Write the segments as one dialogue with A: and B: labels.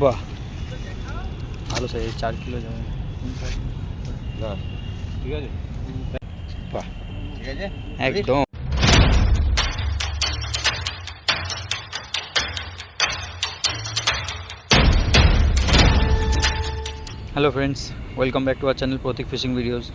A: বাহ। ভালো সাইজ চার কিলো যাবে
B: ঠিক আছে।
A: বাহ।
B: ঠিক আছে?
A: একদম। Hello friends welcome back to our channel Pratik fishing videos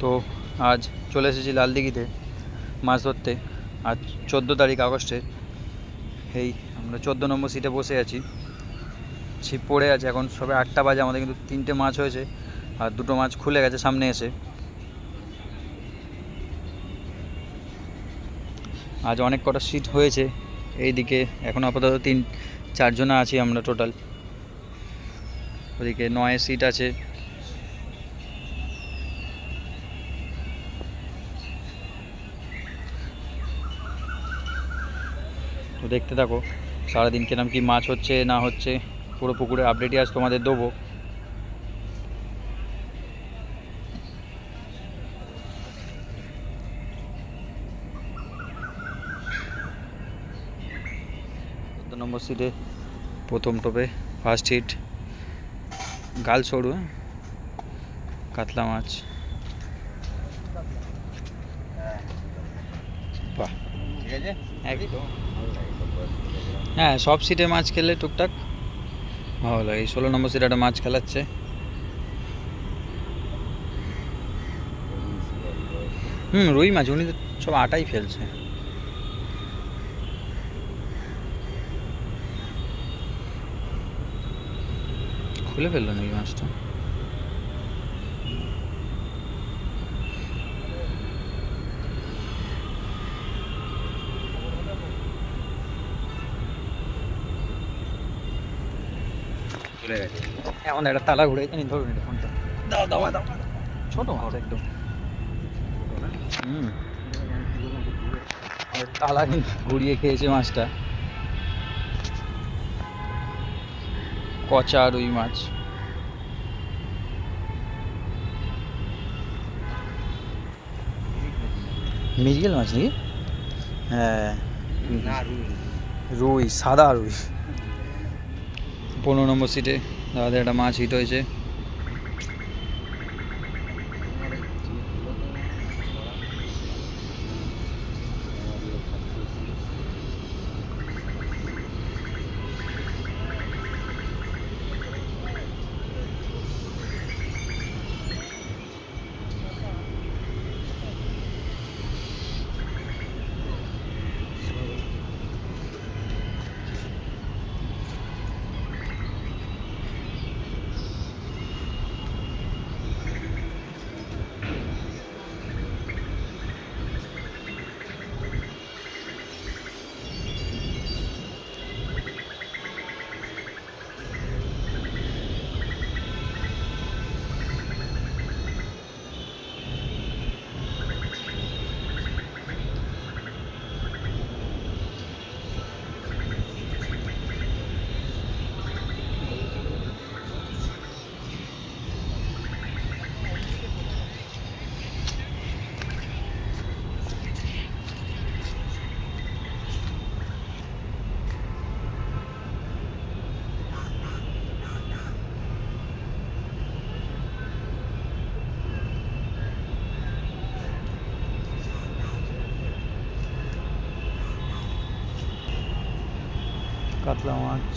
A: তো আজ চলে এসেছি লালদিঘিতে মাছ ধরতে। আজ চোদ্দ তারিখ আগস্টে। এই আমরা চোদ্দ নম্বর সিটে বসে আছি। ছিপ পড়ে আছে, এখন সবে আটটা বাজে, আমাদের কিন্তু তিনটে মাছ হয়েছে, আর দুটো মাছ খুলে গেছে সামনে এসে। আজ অনেক কটা সিট হয়েছে, এইদিকে এখন আপাতত তিন, চারজনা আছি আমরা টোটাল ওদিকে নয় সিট আছে। তো দেখতে থাকো। সারাদিন কিরম কি মাছ হচ্ছে না হচ্ছে পুরো পুকুরের আপডেটই আজ তোমাদের দেবো। চোদ্দ নম্বর সিটে প্রথম টোপে ফার্স্ট হিট গাল সরু হ্যাঁ? কাতলা মাছ। বাহ।
B: ঠিক আছে?
A: একদম। হ্যাঁ সব সিটে মাছ খেলে টুকটাক ভালো লাগে। ষোলো নম্বর সিটে একটা মাছ খেলাচ্ছে। হুম, রুই মাছ, উনি সব আটাই ফেলছে। খুলে ফেলল নাকি মাছটা?
B: চলে গেছে
A: একটা তালা ঘুরে জানি ধরুন এটা ফোনটা। দাও দাও দাও ছোট মাছ একদম। হুম। তালা ঘুরিয়ে খেয়েছে মাছটা। কচা রুই মাছ। মিরগেল মাছ নাকি? হ্যাঁ।
B: রুই।
A: রুই সাদা রুই। পনেরো নম্বর সিটে দাদাদের একটা মাছ হিট হয়েছে। কাতলা মাছ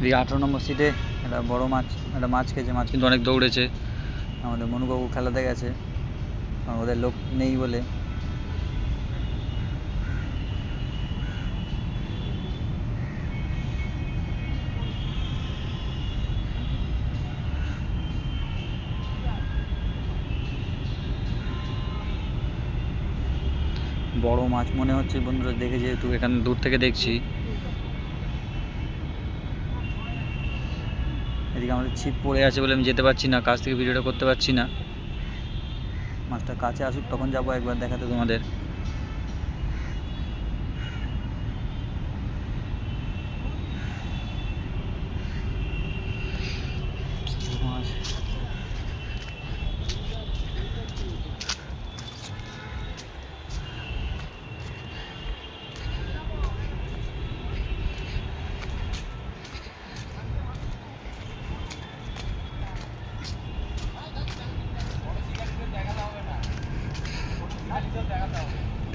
A: এদিকে আঠারো নম্বর সিটে একটা বড় মাছ, একটা মাছ খেয়েছে, মাছ কিন্তু অনেক দৌড়েছে। আমাদের মনুবাবু খেলাতে গেছে ওদের লোক নেই বলে। বড় মাছ মনে হচ্ছে বন্ধুরা, দেখে যেহেতু এখানে দূর থেকে দেখছি। এদিকে আমাদের ছিপ পড়ে আছে বলে আমি যেতে পারছি না কাছ থেকে ভিডিওটা করতে পারছি না। মাছটা কাছে আসুক, তখন যাব একবার, দেখাতে তোমাদের মাছ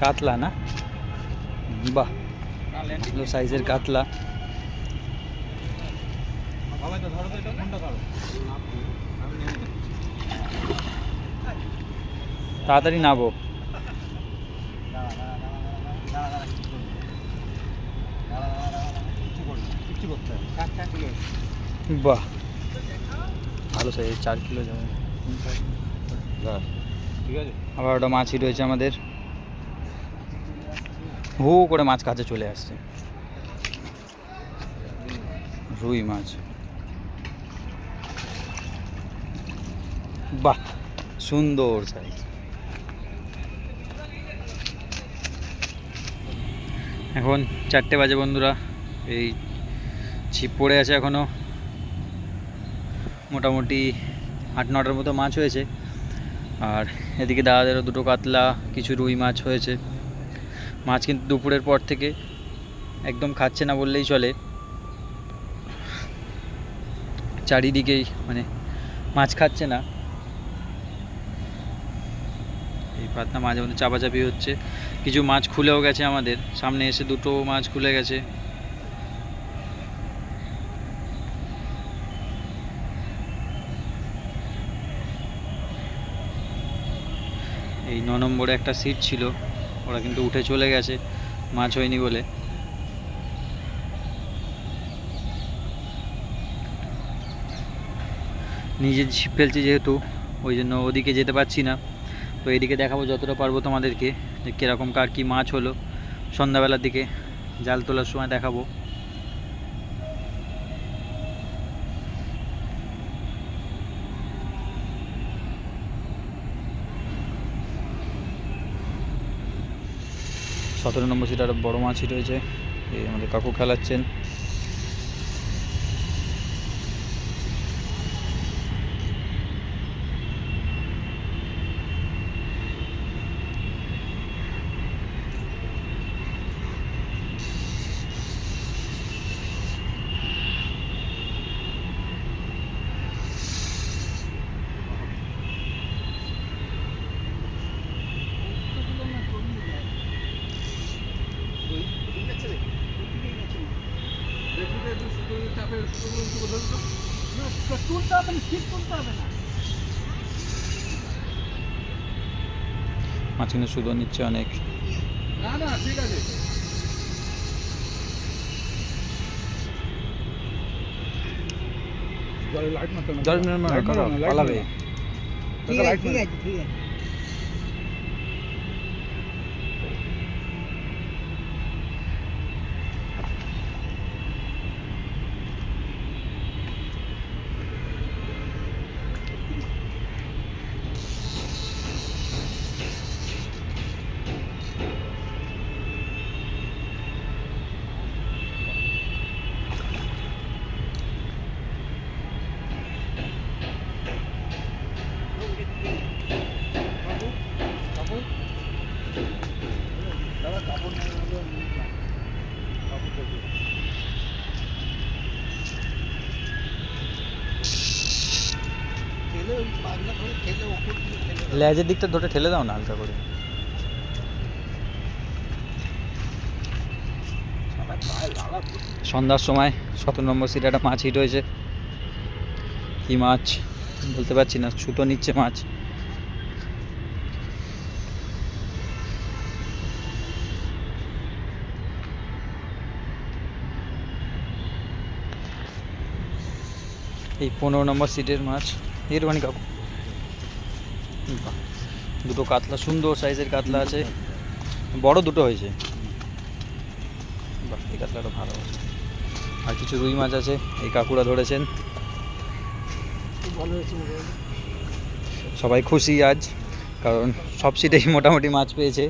A: কাতলা না? বাহ ভালো সাইজের কাতলা। তাড়াতাড়ি নাবো বাহ ভালো সাইজের চার কিলো যাবে
B: ঠিক আছে।
A: আবার ওটা মাছই রয়েছে আমাদের। হু করে মাছ কাছে চলে আসছে। রুই মাছ। বাহ, সুন্দর সাইজ এখন চারটে বাজে বন্ধুরা, এই ছিপ পড়ে আছে এখনও। মোটামুটি আট নটার মতো মাছ হয়েছে। আর এদিকে দাদাদেরও দুটো কাতলা, কিছু রুই মাছ হয়েছে। মাছ কিন্তু দুপুরের পর থেকে একদম খাচ্ছে না বললেই চলে। চারিদিকেই মানে মাছ খাচ্ছে না। এই পাতনা মাঝে মধ্যে চাপাচাপি হচ্ছে। কিছু মাছ খুলেও গেছে আমাদের। সামনে এসে দুটো মাছ খুলে গেছে। এই ন নম্বরে একটা সিট ছিল। ওরা কিন্তু উঠে চলে গেছে, মাছ হয়নি বলে। নিজে ছিপ ফেলছি যেহেতু, ওই জন্য ওদিকে যেতে পারছি না। তো এদিকে দেখাবো যতটা পারব তোমাদেরকে, যে কীরকম কার কী মাছ হলো। সন্ধ্যাবেলার দিকে জাল তোলার সময় দেখাবো। সতেরো নম্বর সিট আর বড়ো মাছই রয়েছে। এই আমাদের কাকু খেলাচ্ছেন। মাছ কিন্তু সুদো নিচ্ছে অনেক।
B: না। না ঠিক আছে লাইট মারতে
A: জল পালাবে।
B: ঠিক আছে ঠিক আছে ঠিক আছে।
A: লেজের দিকটা ধরে ঠেলে দাও না হালকা করে। সন্ধ্যার সময় সতেরো নম্বর সিটে একটা মাছ হিট হয়েছে। কি মাছ? বলতে পারছি না, ছুতো নিচ্ছে মাছ। এই পনেরো নম্বর সিটের মাছ। এর মানে কাকু দুটো কাতলা, সুন্দর সাইজের কাতলা আছে। বড় দুটো হয়েছে। এই কাতলাটা ভালো। আছে আর কিছু রুই মাছ আছে, এই কাকুরা ধরেছেন। সবাই খুশি আজ, কারণ সব সিটেই মোটামুটি মাছ পেয়েছে।